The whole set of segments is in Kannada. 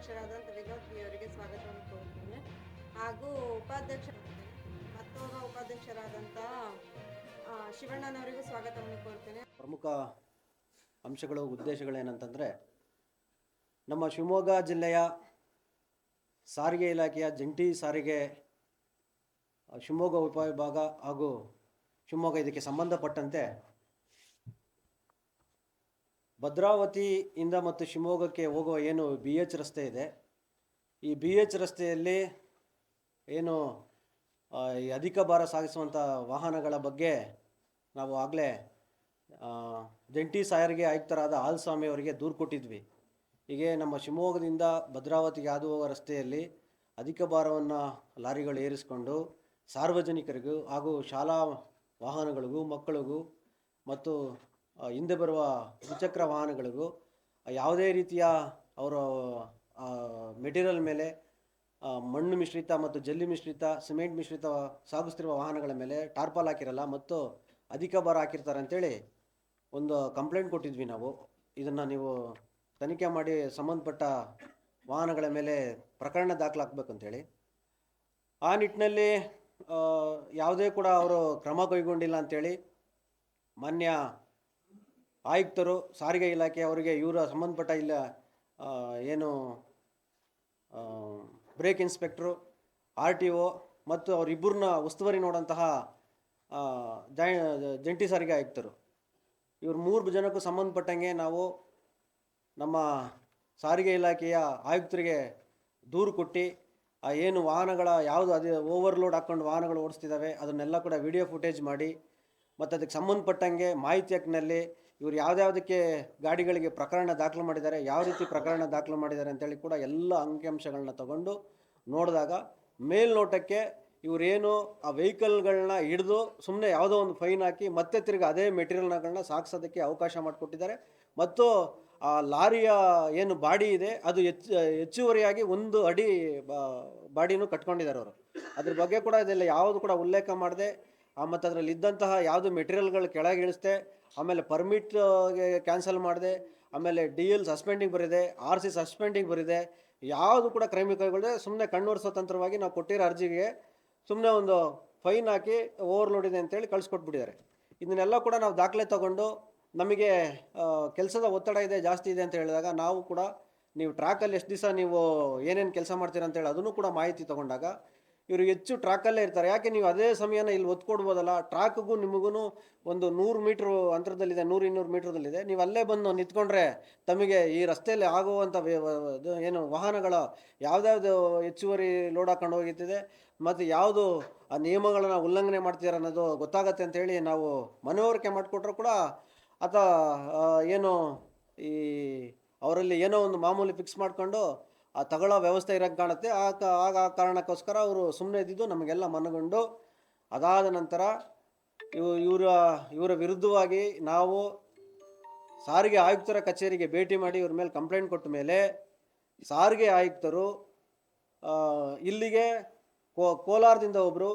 ಅಧ್ಯಕ್ಷರಾದಂಥ ವಿನೋದ್ ಬಿ ಅವರಿಗೆ ಸ್ವಾಗತವನ್ನು ಕೋರುತ್ತೇನೆ. ಹಾಗೂ ಉಪಾಧ್ಯಕ್ಷ ಮತ್ತೋರ್ವ ಉಪಾಧ್ಯಕ್ಷರಾದಂಥ ಆ, ಶಿವಣ್ಣನವರಿಗೂ ಸ್ವಾಗತವನ್ನು ಕೋರುತ್ತೇನೆ. ಪ್ರಮುಖ ಅಂಶಗಳು ಉದ್ದೇಶಗಳೇನಂತಂದರೆ ನಮ್ಮ ಶಿವಮೊಗ್ಗ ಜಿಲ್ಲೆಯ ಸಾರಿಗೆ ಇಲಾಖೆಯ ಜಂಟಿ ಸಾರಿಗೆ ಶಿವಮೊಗ್ಗ ಉಪವಿಭಾಗ ಹಾಗೂ ಶಿವಮೊಗ್ಗ ಇದಕ್ಕೆ ಸಂಬಂಧಪಟ್ಟಂತೆ ಭದ್ರಾವತಿಯಿಂದ ಮತ್ತು ಶಿವಮೊಗ್ಗಕ್ಕೆ ಹೋಗುವ ಏನು ಬಿ ಎಚ್ ರಸ್ತೆ ಇದೆ. ಈ ಬಿ ಎಚ್ ರಸ್ತೆಯಲ್ಲಿ ಏನು ಅಧಿಕ ಭಾರ ಸಾಗಿಸುವಂಥ ವಾಹನಗಳ ಬಗ್ಗೆ ನಾವು ಆಗಲೇ ಜಂಟಿ ಸಾರಿಗೆ ಆಯುಕ್ತರಾದ ಹಾಲ್ಸ್ವಾಮಿ ಅವರಿಗೆ ದೂರು ಕೊಟ್ಟಿದ್ವಿ. ಹೀಗೆ ನಮ್ಮ ಶಿವಮೊಗ್ಗದಿಂದ ಭದ್ರಾವತಿಗೆ ಹಾದು ಹೋಗುವ ರಸ್ತೆಯಲ್ಲಿ ಅಧಿಕ ಭಾರವನ್ನು ಲಾರಿಗಳು ಏರಿಸಿಕೊಂಡು ಸಾರ್ವಜನಿಕರಿಗೂ ಹಾಗೂ ಶಾಲಾ ವಾಹನಗಳಿಗೂ, ಮಕ್ಕಳಿಗೂ ಮತ್ತು ಹಿಂದೆ ಬರುವ ದ್ವಿಚಕ್ರ ವಾಹನಗಳಿಗೂ ಯಾವುದೇ ರೀತಿಯ ಅವರ ಮೆಟೀರಿಯಲ್ ಮೇಲೆ ಮಣ್ಣು ಮಿಶ್ರಿತ ಮತ್ತು ಜಲ್ಲಿ ಮಿಶ್ರಿತ, ಸಿಮೆಂಟ್ ಮಿಶ್ರಿತ ಸಾಗಿಸ್ತಿರುವ ವಾಹನಗಳ ಮೇಲೆ ಟಾರ್ಪಾಲ್ ಹಾಕಿರಲ್ಲ ಮತ್ತು ಅಧಿಕ ಭಾರ ಹಾಕಿರ್ತಾರೆ ಅಂತೇಳಿ ಒಂದು ಕಂಪ್ಲೇಂಟ್ ಕೊಟ್ಟಿದ್ವಿ ನಾವು. ಇದನ್ನು ನೀವು ತನಿಖೆ ಮಾಡಿ ಸಂಬಂಧಪಟ್ಟ ವಾಹನಗಳ ಮೇಲೆ ಪ್ರಕರಣ ದಾಖಲಾಗಬೇಕಂತೇಳಿ ಆ ನಿಟ್ಟಿನಲ್ಲಿ ಯಾವುದೇ ಕೂಡ ಅವರು ಕ್ರಮ ಕೈಗೊಂಡಿಲ್ಲ ಅಂತೇಳಿ ಮಾನ್ಯ ಆಯುಕ್ತರು, ಸಾರಿಗೆ ಇಲಾಖೆ ಅವರಿಗೆ ಇವರ ಸಂಬಂಧಪಟ್ಟ ಇಲ್ಲ ಏನು brake inspector R T O ಮತ್ತು ಅವರಿಬ್ಬರನ್ನ ಉಸ್ತುವಾರಿ ನೋಡಂತಹ ಜಾಯ್ ಜಂಟಿ ಸಾರಿಗೆ ಆಯುಕ್ತರು. ಇವ್ರು ಮೂರು ಜನಕ್ಕೂ ಸಂಬಂಧಪಟ್ಟಂಗೆ ನಾವು ನಮ್ಮ ಸಾರಿಗೆ ಇಲಾಖೆಯ ಆಯುಕ್ತರಿಗೆ ದೂರು ಕೊಟ್ಟು, ಆ, ಏನು ವಾಹನಗಳ ಯಾವುದು ಅದೇ ಓವರ್ಲೋಡ್ ಹಾಕ್ಕೊಂಡು ವಾಹನಗಳು ಓಡಿಸ್ತಿದ್ದಾವೆ, ಅದನ್ನೆಲ್ಲ ಕೂಡ ವಿಡಿಯೋ ಫುಟೇಜ್ ಮಾಡಿ ಮತ್ತು ಅದಕ್ಕೆ ಸಂಬಂಧಪಟ್ಟಂಗೆ ಮಾಹಿತಿ ಹಕ್ಕಿನಲ್ಲಿ ಇವ್ರು ಯಾವುದ್ಯಾವುದಕ್ಕೆ ಗಾಡಿಗಳಿಗೆ ಪ್ರಕರಣ ದಾಖಲು ಮಾಡಿದ್ದಾರೆ, ಯಾವ ರೀತಿ ಪ್ರಕರಣ ದಾಖಲು ಮಾಡಿದ್ದಾರೆ ಅಂತೇಳಿ ಕೂಡ ಎಲ್ಲ ಅಂಕಿಅಂಶಗಳನ್ನ ತಗೊಂಡು ನೋಡಿದಾಗ ಮೇಲ್ನೋಟಕ್ಕೆ ಇವರೇನು ಆ ವೆಹಿಕಲ್ಗಳನ್ನ ಹಿಡಿದು ಸುಮ್ಮನೆ ಯಾವುದೋ ಒಂದು ಫೈನ್ ಹಾಕಿ ಮತ್ತೆ ತಿರ್ಗಿ ಅದೇ ಮೆಟೀರಿಯಲ್ಗಳನ್ನ ಸಾಗಿಸೋದಕ್ಕೆ ಅವಕಾಶ ಮಾಡಿಕೊಟ್ಟಿದ್ದಾರೆ. ಮತ್ತು ಆ ಲಾರಿಯ ಏನು ಬಾಡಿ ಇದೆ, ಅದು ಹೆಚ್ಚು, ಹೆಚ್ಚುವರಿಯಾಗಿ ಒಂದು ಅಡಿ ಬಾಡಿನು ಕಟ್ಕೊಂಡಿದ್ದಾರೆ ಅವರು. ಅದ್ರ ಬಗ್ಗೆ ಕೂಡ ಇದೆಲ್ಲ ಯಾವುದು ಕೂಡ ಉಲ್ಲೇಖ ಮಾಡದೆ ಮತ್ತು ಅದರಲ್ಲಿ ಇದ್ದಂತಹ ಯಾವುದು ಮೆಟೀರಿಯಲ್ಗಳು ಕೆಳಗೆ ಇಳಿಸ್ದೆ ಆಮೇಲೆ ಪರ್ಮಿಟ್ಗೆ ಕ್ಯಾನ್ಸಲ್ ಮಾಡಿದೆ, ಆಮೇಲೆ ಡಿ ಎಲ್ ಸಸ್ಪೆಂಡಿಂಗ್ ಬರಿದೆ ಆರ್ ಸಿ ಸಸ್ಪೆಂಡಿಂಗ್ ಬರಿದೆ, ಯಾವುದು ಕೂಡ ಕ್ರೈಮಿ ಕೈಗೊಳ್ಳದೆ ಸುಮ್ಮನೆ ಕಣ್ಣೋಡಿಸೋ ತಂತ್ರವಾಗಿ ನಾವು ಕೊಟ್ಟಿರೋ ಅರ್ಜಿಗೆ ಸುಮ್ಮನೆ ಒಂದು ಫೈನ್ ಹಾಕಿ ಓವರ್ಲೋಡ್ ಇದೆ ಅಂತೇಳಿ ಕಳಿಸ್ಕೊಟ್ಬಿಟ್ಟಿದ್ದಾರೆ. ಇದನ್ನೆಲ್ಲ ಕೂಡ ನಾವು ದಾಖಲೆ ತಗೊಂಡು ನಮಗೆ ಕೆಲಸದ ಒತ್ತಡ ಇದೆ, ಜಾಸ್ತಿ ಇದೆ ಅಂತ ಹೇಳಿದಾಗ ನಾವು ಕೂಡ, ನೀವು ಟ್ರ್ಯಾಕಲ್ಲಿ ಎಷ್ಟು ದಿವಸ ನೀವು ಏನೇನು ಕೆಲಸ ಮಾಡ್ತೀರ ಅಂತೇಳಿ ಅದನ್ನು ಕೂಡ ಮಾಹಿತಿ ತಗೊಂಡಾಗ ಇವರು ಹೆಚ್ಚು ಟ್ರ್ಯಾಕಲ್ಲೇ ಇರ್ತಾರೆ. ಯಾಕೆ ನೀವು ಅದೇ ಸಮಯನ ಇಲ್ಲಿ ಒತ್ಕೊಡ್ಬೋದಲ್ಲ? ಟ್ರ್ಯಾಕ್ಗೂ ನಿಮಗೂ ಒಂದು ನೂರು ಮೀಟ್ರ್ ಅಂತರದಲ್ಲಿದೆ, ನೂರು ಇನ್ನೂರು ಮೀಟ್ರದಲ್ಲಿದೆ ನೀವು ಅಲ್ಲೇ ಬಂದು ನಿಂತ್ಕೊಂಡ್ರೆ ತಮಗೆ ಈ ರಸ್ತೆಯಲ್ಲಿ ಆಗುವಂಥ ಏನು ವಾಹನಗಳ ಯಾವುದ್ಯಾವುದು ಹೆಚ್ಚುವರಿ ಲೋಡ್ ಹಾಕೊಂಡು ಹೋಗುತ್ತಿದೆ ಮತ್ತು ಯಾವುದು ಆ ನಿಯಮಗಳನ್ನು ಉಲ್ಲಂಘನೆ ಮಾಡ್ತೀರ ಅನ್ನೋದು ಗೊತ್ತಾಗತ್ತೆ ಅಂತೇಳಿ ನಾವು ಮನವರಿಕೆ ಮಾಡಿಕೊಟ್ರು ಕೂಡ ಆತ ಏನು ಈ ಅವರಲ್ಲಿ ಏನೋ ಒಂದು ಮಾಮೂಲಿ ಫಿಕ್ಸ್ ಮಾಡಿಕೊಂಡು ಆ ತಗೊಳ್ಳೋ ವ್ಯವಸ್ಥೆ ಇರೋಕ್ಕೆ ಕಾಣುತ್ತೆ. ಆ ಆಗ ಆ ಕಾರಣಕ್ಕೋಸ್ಕರ ಅವರು ಸುಮ್ಮನೆ ಇದ್ದಿದ್ದು ನಮಗೆಲ್ಲ ಮನಗೊಂಡು ಅದಾದ ನಂತರ ಇವು, ಇವರ ಇವರ ವಿರುದ್ಧವಾಗಿ ನಾವು ಸಾರಿಗೆ ಆಯುಕ್ತರ ಕಚೇರಿಗೆ ಭೇಟಿ ಮಾಡಿ ಇವ್ರ ಮೇಲೆ ಕಂಪ್ಲೇಂಟ್ ಕೊಟ್ಟ ಮೇಲೆ ಸಾರಿಗೆ ಆಯುಕ್ತರು ಇಲ್ಲಿಗೆ ಕೋ, ಕೋಲಾರದಿಂದ ಒಬ್ಬರು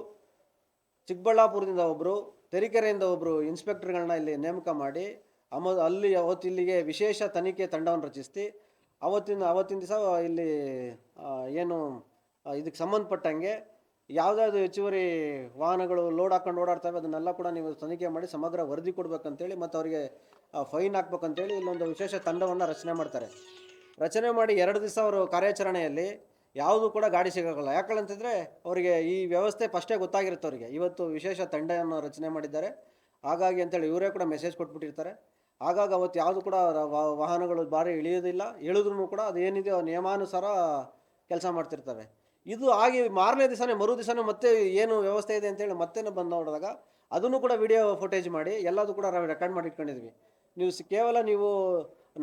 ಚಿಕ್ಕಬಳ್ಳಾಪುರದಿಂದ ಒಬ್ಬರು ತರೀಕೆರೆಯಿಂದ ಒಬ್ಬರು ಇನ್ಸ್ಪೆಕ್ಟರ್ಗಳನ್ನ ಇಲ್ಲಿ ನೇಮಕ ಮಾಡಿ ಅಮ, ಅಲ್ಲಿ ಅವತ್ತು ಇಲ್ಲಿಗೆ ವಿಶೇಷ ತನಿಖೆ ತಂಡವನ್ನು ರಚಿಸಿ ಅವತ್ತಿನ ಅವತ್ತಿನ ದಿವಸ ಇಲ್ಲಿ ಏನು ಇದಕ್ಕೆ ಸಂಬಂಧಪಟ್ಟಂಗೆ ಯಾವುದಾದ್ರು ಹೆಚ್ಚುವರಿ ವಾಹನಗಳು ಲೋಡ್ ಹಾಕೊಂಡು ಓಡಾಡ್ತವೆ, ಅದನ್ನೆಲ್ಲ ಕೂಡ ನೀವು ತನಿಖೆ ಮಾಡಿ ಸಮಗ್ರ ವರದಿ ಕೊಡ್ಬೇಕಂತೇಳಿ ಮತ್ತು ಅವರಿಗೆ ಫೈನ್ ಹಾಕ್ಬೇಕಂತೇಳಿ ಇಲ್ಲೊಂದು ವಿಶೇಷ ತಂಡವನ್ನು ರಚನೆ ಮಾಡ್ತಾರೆ. ರಚನೆ ಮಾಡಿ ಎರಡು ದಿವಸ ಅವರು ಕಾರ್ಯಾಚರಣೆಯಲ್ಲಿ ಯಾವುದು ಕೂಡ ಗಾಡಿ ಸಿಗೋಲ್ಲ ಯಾಕಂತಂದರೆ ಅವರಿಗೆ ಈ ವ್ಯವಸ್ಥೆ ಫಸ್ಟೇ ಗೊತ್ತಾಗಿರುತ್ತೆ ಅವರಿಗೆ. ಇವತ್ತು ವಿಶೇಷ ತಂಡವನ್ನು ರಚನೆ ಮಾಡಿದ್ದಾರೆ. ಹಾಗಾಗಿ ಅಂತೇಳಿ ಇವರೇ ಕೂಡ ಮೆಸೇಜ್ ಕೊಟ್ಬಿಟ್ಟಿರ್ತಾರೆ. ಆಗಾಗ ಅವತ್ತು ಯಾವುದು ಕೂಡ ವಾಹನಗಳು ಭಾರಿ ಇಳಿಯೋದಿಲ್ಲ ಇಳಿದ್ರೂ ಕೂಡ ಅದು ಏನಿದೆಯೋ ನಿಯಮಾನುಸಾರ ಕೆಲಸ ಮಾಡ್ತಿರ್ತವೆ. ಇದು ಆಗಿ ಮಾರನೇ ದಿವಸನೇ, ಮರು ದಿವಸನೇ ಮತ್ತೆ ಏನು ವ್ಯವಸ್ಥೆ ಇದೆ ಅಂತೇಳಿ ಮತ್ತೆ ಬಂದು ನೋಡಿದಾಗ ಅದನ್ನು ಕೂಡ ವಿಡಿಯೋ ಫುಟೇಜ್ ಮಾಡಿ ಎಲ್ಲದೂ ಕೂಡ ರೆಕಾರ್ಡ್ ಮಾಡಿ ಇಟ್ಕೊಂಡಿದ್ವಿ. ನೀವು ಕೇವಲ ನೀವು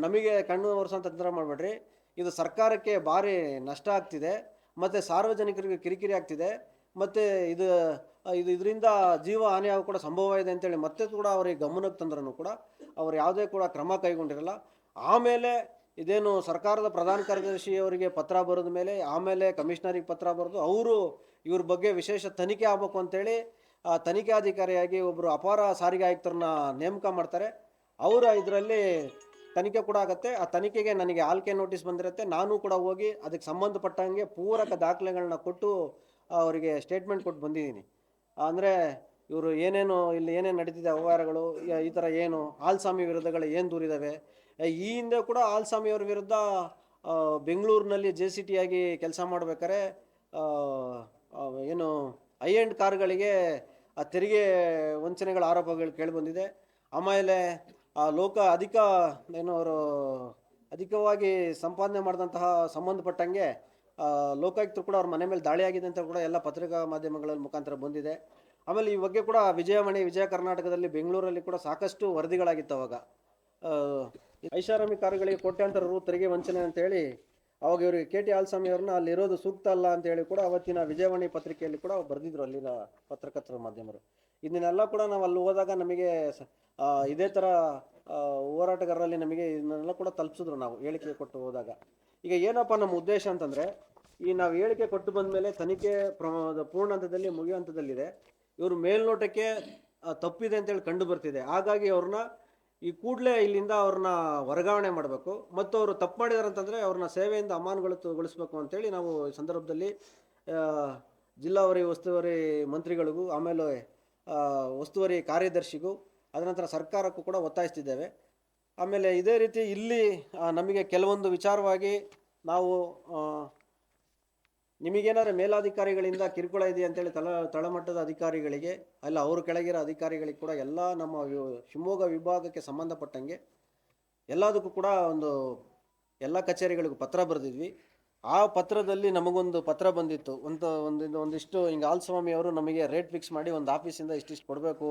ನಮಗೆ ಕಣ್ಣು ಒರೆಸೋಂಥ ತಂತ್ರ ಮಾಡಬೇಡ್ರಿ. ಇದು ಸರ್ಕಾರಕ್ಕೆ ಭಾರಿ ನಷ್ಟ ಆಗ್ತಿದೆ. ಮತ್ತು ಸಾರ್ವಜನಿಕರಿಗೆ ಕಿರಿಕಿರಿ ಆಗ್ತಿದೆ. ಮತ್ತು ಇದು ಇದು ಇದರಿಂದ ಜೀವ ಹಾನಿ ಆಗೋ ಕೂಡ ಸಂಭವ ಇದೆ ಅಂತೇಳಿ ಮತ್ತೆ ಕೂಡ ಅವರಿಗೆ ಗಮನಕ್ಕೆ ತಂದ್ರೂ ಕೂಡ ಅವರು ಯಾವುದೇ ಕೂಡ ಕ್ರಮ ಕೈಗೊಂಡಿರಲ್ಲ. ಆಮೇಲೆ ಇದೇನು ಸರ್ಕಾರದ ಪ್ರಧಾನ ಕಾರ್ಯದರ್ಶಿ ಅವರಿಗೆ ಪತ್ರ ಬರೆದ ಮೇಲೆ, ಆಮೇಲೆ ಕಮಿಷನರಿಗೆ ಪತ್ರ ಬರೆದು ಅವರು ಇವ್ರ ಬಗ್ಗೆ ವಿಶೇಷ ತನಿಖೆ ಆಗಬೇಕು ಅಂತೇಳಿ, ಆ ತನಿಖಾಧಿಕಾರಿಯಾಗಿ ಒಬ್ಬರು ಅಪಾರ ಸಾರಿಗೆ ಆಯುಕ್ತರನ್ನ ನೇಮಕ ಮಾಡ್ತಾರೆ. ಅವರ ಇದರಲ್ಲಿ ತನಿಖೆ ಕೂಡ ಆಗುತ್ತೆ. ಆ ತನಿಖೆಗೆ ನನಗೆ ಆಲ್ಕೆ ನೋಟಿಸ್ ಬಂದಿರುತ್ತೆ. ನಾನು ಕೂಡ ಹೋಗಿ ಅದಕ್ಕೆ ಸಂಬಂಧಪಟ್ಟಂಗೆ ಪೂರಕ ದಾಖಲೆಗಳನ್ನ ಕೊಟ್ಟು ಅವರಿಗೆ ಸ್ಟೇಟ್ಮೆಂಟ್ ಕೊಟ್ಟು ಬಂದಿದ್ದೀನಿ. ಅಂದರೆ ಇವರು ಏನೇನು ಇಲ್ಲಿ ಏನೇನು ನಡೀತಿದೆ ಅವ್ಯವಹಾರಗಳು ಯ- ಈ ಥರ ಏನು ಆಲ್ಸಾಮಿ ವಿರುದ್ಧಗಳು ಏನು ದೂರಿದ್ದಾವೆ ಈ ಹಿಂದೆ ಕೂಡ ಆಲ್ಸಾಮಿಯವ್ರ ವಿರುದ್ಧ ಬೆಂಗಳೂರಿನಲ್ಲಿ ಜೆ ಸಿ ಟಿಯಾಗಿ ಕೆಲಸ ಆ, ಏನು ಐ ಎಂಡ್ ಕಾರ್ಗಳಿಗೆ ಆ ತೆರಿಗೆ ವಂಚನೆಗಳ ಆರೋಪಗಳು ಕೇಳಿಬಂದಿದೆ ಆಮೇಲೆ ಆ ಲೋಕ ಅಧಿಕ ಏನು ಅವರು ಅಧಿಕವಾಗಿ ಸಂಪಾದನೆ ಮಾಡಿದಂತಹ ಸಂಬಂಧಪಟ್ಟಂಗೆ ಲೋಕಾಯುಕ್ತರು ಕೂಡ ಅವ್ರ ಮನೆ ಮೇಲೆ ದಾಳಿ ಆಗಿದೆ ಅಂತ ಕೂಡ ಎಲ್ಲ ಪತ್ರಿಕಾ ಮಾಧ್ಯಮಗಳ ಮುಖಾಂತರ ಬಂದಿದೆ. ಆಮೇಲೆ ಈ ಬಗ್ಗೆ ಕೂಡ ವಿಜಯವಾಣಿ ವಿಜಯ ಕರ್ನಾಟಕದಲ್ಲಿ ಬೆಂಗಳೂರಲ್ಲಿ ಕೂಡ ಸಾಕಷ್ಟು ವರದಿಗಳಾಗಿತ್ತು ಅವಾಗ. ಐಷಾರಾಮಿ ಕಾರುಗಳಿಗೆ ಕೋಟ್ಯಾಂತರ ರು ತೆರಿಗೆ ವಂಚನೆ ಅಂತೇಳಿ ಅವಾಗ ಇವರಿಗೆ ಕೆ ಟಿ ಆಲ್ಸ್ವಾಮಿ ಅವ್ರನ್ನ ಅಲ್ಲಿರೋದು ಸೂಕ್ತ ಅಲ್ಲ ಅಂತೇಳಿ ಕೂಡ ಅವತ್ತಿನ ವಿಜಯವಾಣಿ ಪತ್ರಿಕೆಯಲ್ಲಿ ಕೂಡ ಬರೆದಿದ್ರು ಅಲ್ಲಿನ ಪತ್ರಕರ್ತರ ಮಾಧ್ಯಮರು. ಇದನ್ನೆಲ್ಲ ಕೂಡ ನಾವು ಅಲ್ಲಿ ಹೋದಾಗ ನಮಗೆ ಇದೇ ಥರ ಹೋರಾಟಗಾರರಲ್ಲಿ ನಮಗೆ ಇದನ್ನೆಲ್ಲ ಕೂಡ ತಲುಪಿಸಿದ್ರು ನಾವು, ಹೇಳಿಕೆ ಕೊಟ್ಟು ಹೋದಾಗ. ಈಗ ಏನಪ್ಪ ನಮ್ಮ ಉದ್ದೇಶ ಅಂತಂದರೆ ಈ ನಾವು ಹೇಳಿಕೆ ಕೊಟ್ಟು ಬಂದ ಮೇಲೆ ತನಿಖೆ ಪೂರ್ಣ ಹಂತದಲ್ಲಿ ಮುಗಿಯೋ ಹಂತದಲ್ಲಿದೆ ಇವರು ಮೇಲ್ನೋಟಕ್ಕೆ ತಪ್ಪಿದೆ ಅಂತೇಳಿ ಕಂಡು ಬರ್ತಿದೆ. ಹಾಗಾಗಿ ಅವ್ರನ್ನ ಈ ಕೂಡಲೇ ಇಲ್ಲಿಂದ ಅವ್ರನ್ನ ವರ್ಗಾವಣೆ ಮಾಡಬೇಕು. ಮತ್ತು ಅವರು ತಪ್ಪು ಮಾಡಿದಾರೆ ಅಂತಂದರೆ ಅವ್ರನ್ನ ಸೇವೆಯಿಂದ ಅಮಾನುಗೊಳಿಸಬೇಕು ಅಂತೇಳಿ ನಾವು ಈ ಸಂದರ್ಭದಲ್ಲಿ ಜಿಲ್ಲಾವಾರಿ ಉಸ್ತುವಾರಿ ಮಂತ್ರಿಗಳಿಗೂ, ಆಮೇಲೆ ಉಸ್ತುವಾರಿ ಕಾರ್ಯದರ್ಶಿಗೂ ಅದನಂತರ ಸರ್ಕಾರಕ್ಕೂ ಕೂಡ ಒತ್ತಾಯಿಸ್ತಿದ್ದೇವೆ. ಆಮೇಲೆ ಇದೇ ರೀತಿ ಇಲ್ಲಿ ನಮಗೆ ಕೆಲವೊಂದು ವಿಚಾರವಾಗಿ ನಾವು ನಿಮಗೇನಾದ್ರು ಮೇಲಾಧಿಕಾರಿಗಳಿಂದ ಕಿರುಕುಳ ಇದೆ ಅಂತೇಳಿ ತಳ, ತಳಮಟ್ಟದ ಅಧಿಕಾರಿಗಳಿಗೆ, ಅಲ್ಲ ಅವರು ಕೆಳಗಿರೋ ಅಧಿಕಾರಿಗಳಿಗೆ ಕೂಡ ಎಲ್ಲ ನಮ್ಮ ಶಿವಮೊಗ್ಗ ವಿಭಾಗಕ್ಕೆ ಸಂಬಂಧಪಟ್ಟಂಗೆ ಎಲ್ಲದಕ್ಕೂ ಕೂಡ ಒಂದು ಎಲ್ಲ ಕಚೇರಿಗಳಿಗೂ ಪತ್ರ ಬರೆದಿದ್ವಿ. ಆ ಪತ್ರದಲ್ಲಿ ನಮಗೊಂದು ಪತ್ರ ಬಂದಿತ್ತು. ಒಂದು ಒಂದು, ಒಂದಿಷ್ಟು ಹಿಂಗೆ ಆಲ್ಸ್ವಾಮಿ ಅವರು ನಮಗೆ ರೇಟ್ ಫಿಕ್ಸ್ ಮಾಡಿ ಒಂದು ಆಫೀಸಿಂದ ಇಷ್ಟಿಷ್ಟು ಕೊಡಬೇಕು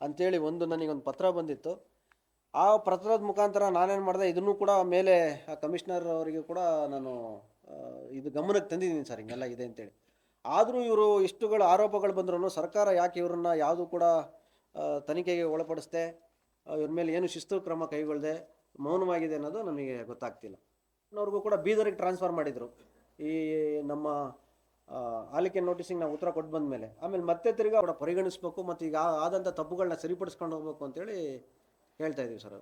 ಅಂತೇಳಿ ಒಂದು ನನಗೊಂದು ಪತ್ರ ಬಂದಿತ್ತು. ಆ ಪತ್ರದ ಮುಖಾಂತರ ನಾನೇನು ಮಾಡಿದೆ, ಇದನ್ನು ಕೂಡ ಮೇಲೆ ಆ ಕಮಿಷನರ್ ಅವರಿಗೆ ಕೂಡ ನಾನು ಇದು ಗಮನಕ್ಕೆ ತಂದಿದ್ದೀನಿ ಸರ್, ಹಿಂಗೆಲ್ಲ ಇದೆ ಅಂತೇಳಿ. ಆದರೂ ಇವರು ಇಷ್ಟುಗಳ ಆರೋಪಗಳು ಬಂದ್ರೂ ಸರ್ಕಾರ ಯಾಕೆ ಇವರನ್ನ ಯಾವುದು ಕೂಡ ತನಿಖೆಗೆ ಒಳಪಡಿಸ್ದೆ ಇವ್ರ ಮೇಲೆ ಏನು ಶಿಸ್ತು ಕ್ರಮ ಕೈಗೊಳ್ಳದೆ ಮೌನವಾಗಿದೆ ಅನ್ನೋದು ನಮಗೆ ಗೊತ್ತಾಗ್ತಿಲ್ಲ. ಅವ್ರಿಗೂ ಕೂಡ ಬೀದರಿಗೆ ಟ್ರಾನ್ಸ್ಫರ್ ಮಾಡಿದರು. ಈ ನಮ್ಮ ಆಲಿಕೆ ನೋಟಿಸಿಂಗ್ ನಾವು ಉತ್ತರ ಕೊಟ್ಟು ಬಂದ ಮೇಲೆ ಆಮೇಲೆ ಮತ್ತೆ ತಿರ್ಗಾ ಅವರ ಪರಿಗಣಿಸ್ಬೇಕು ಮತ್ತು ಈಗ ಆದಂಥ ತಪ್ಪುಗಳನ್ನ ಸರಿಪಡಿಸ್ಕೊಂಡು ಹೋಗ್ಬೇಕು ಅಂತೇಳಿ ಹೇಳ್ತಾ ಇದ್ದೀವಿ ಸರ್.